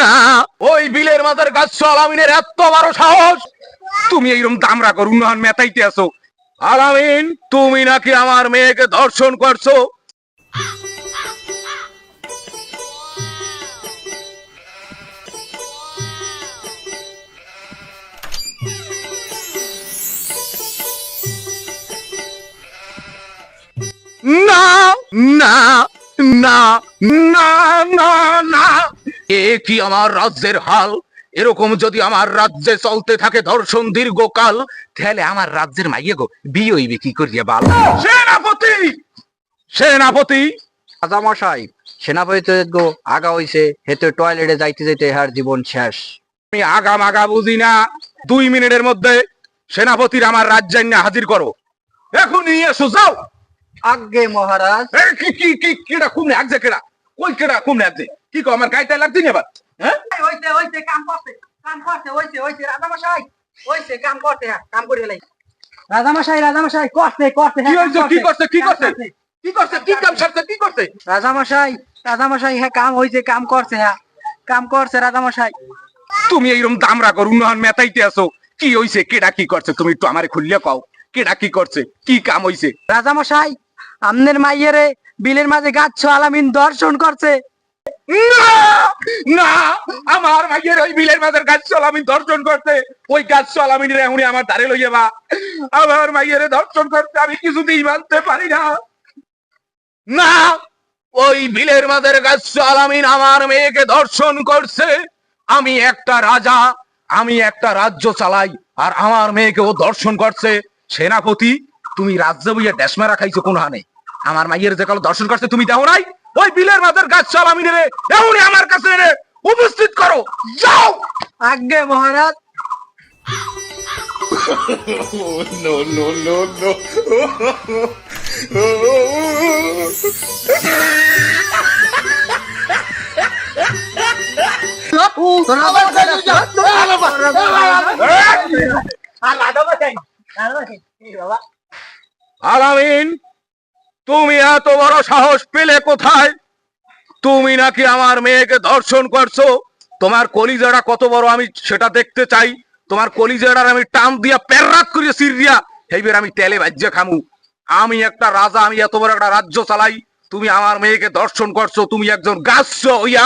না। ওই বিলের মাথার গাছ আলামিনের এত বড় সাহস। তুমি এইরকম দামরা করুন না মেতাইতে আসো আলামিন, তুমি নাকি আমার মেয়েকে ধর্ষণ করছ? না না না না না। এ কি আমার রাজ্যের হাল? এরকম যদি আমার রাজ্যে চলতে থাকে ধর্ষণ দীর্ঘকাল তাহলে আমার রাজ্যের মাইয়ে গো বিয়ে হইবে কি করিয়া বাল? সেনাপতি! সেনাপতি! রাজামশাই সেনাপতি গো আগা হইছে হেতে টয়লেটে যাইতে যাইতে হার জীবন শেষ। আমি আগাম আগা বুঝি না। দুই মিনিটের মধ্যে সেনাপতির আমার রাজ্যান্য হাজির করো। এখনই এসো যাও! আজ্ঞে মহারাজ। কি কি কি কিডা কুমনে আগজে কিডা? কই কিডা কুমনে আগজে কি কো আমার গাইতে হ্যাঁ? কাম কাম কাম করতে হ্যাঁ কাম করে লাই করছে করছে কি হইছে কি করছে কি করছে? কি করছে? কি কাম সারছে? কি করছে? রাজামশাই রাজামশাই হ্যাঁ কাম হইছে কাম করছে হ্যাঁ কাম করছে তুমি এইরকম দামরা করুন না মেতাইতে আসো কি হইছে? কেডা কি করছে? তুমি একটু আমারে খুললে কও কেডা কি করছে? কি কাম হইছে? রাজামশাই আমনের মাইয়েরে বিলের মাঝে গাছ আলামিন দর্শন করছে। না না, আমার ভাইয়ের ওই বিলের মাঝের গাছ আমি দর্শন করতে। ওই গাছ আলামিনের এখনই আমার ধারে লইয়া বা। আমার মাইয়ের দর্শন করতে আমি কিছুতেই মানতে পারি না। না, ওই বিলের মাঝের গাছ আলামিন আমার মেয়েকে দর্শন করছে। আমি একটা রাজা, আমি একটা রাজ্য চালাই, আর আমার মেয়েকে ও দর্শন করছে। সেনাপতি, তুমি রাজ্য বইয়া ডেসমারা খাইছো কোন হানে আমার মাইয়ের যে কালো দর্শন করছে, তুমি দেখো নাই? ওই বিলের মাঝের গাছ চালামি রে এমনই আমার কাছে এনে উপস্থিত করো। যাও! আজ্ঞে মহারাজ। আলামিন তুমি এত বড় সাহস পেলে কোথায়? তুমি নাকি আমার মেয়েকে ধর্ষণ করছ? তোমার কলিজাটা কত বড় আমি সেটা দেখতে চাই। তোমার কলিজাটার আমি টান দিয়া পেররাত করিয়া সিরিয়া এইবার আমি তেলে ভাজ্যে খামু। আমি একটা রাজা, আমি এত বড় একটা রাজ্য চালাই। তুমি আমার মেয়েকে দর্শন করছ, তুমি একজন গাছ হইয়া।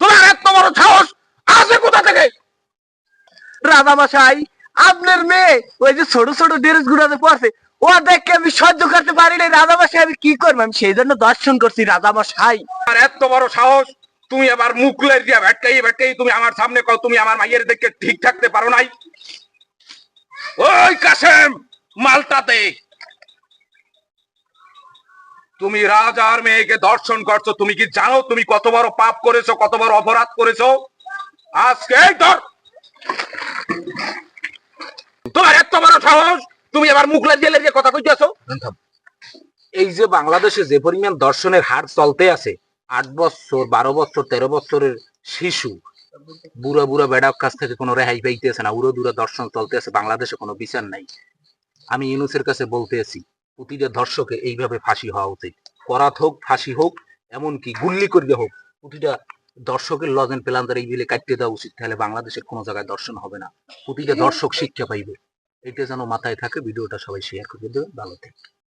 তোমার এত বড় সাহস আছে কোথা থেকে? রাজামশাই, আপনার মেয়ে ওই যে ছোট ছোট ড্রেস গুলাতে পড়ছে ও দেখে আমি সহ্য করতে পারি না রাজামশাই, আমি কি করব? আমি সেই জন্য দর্শন করছি, রাজামশাই। আর এত বড় সাহস, তুমি আবার মুখ লের দিয়া ভেটকাই ভেটকাই, তুমি আমার সামনে কও, তুমি আমার মাইয়ের দেখে ঠিক থাকতে পারো নাই? ওই কাসেম মালটাতে তুমি রাজার মেয়েকে দর্শন করছ, তুমি কি জানো তুমি কত বড় পাপ করেছ, কত বড় অপরাধ করেছ? আজকে তোমার এত বড় সাহস তুমি আবার মুখ লের দিয়ে লের কথা কইতেছো? এই যে বাংলাদেশে যে পরিমাণ দর্শনের হার চলতে আছে, আট বছর, বারো বছর, তেরো বছরের শিশু, বুড়া বুড়া বেড়ার কাছ থেকে কোনো রেহাই পাইতেছে না, উড়ো দূরা দর্শন চলতে আছে, বাংলাদেশে কোনো বিচার নাই। আমি ইউনুসের কাছে বলতে আছি, প্রতিটা ধর্ষকে এইভাবে ফাঁসি হওয়া উচিত। করাত হোক, ফাঁসি হোক, এমনকি গুল্লি করিয়ে হোক, প্রতিটা দর্শকের লজেন প্লান্তার এই বিলে কাটতে দেওয়া উচিত, তাহলে বাংলাদেশের কোনো জায়গায় দর্শন হবে না। প্রতিটা দর্শক শিক্ষা পাইবে। এটা যেন মাথায় থাকে ভিডিওটা সবাই শেয়ার করে দেবে ভালো থেকে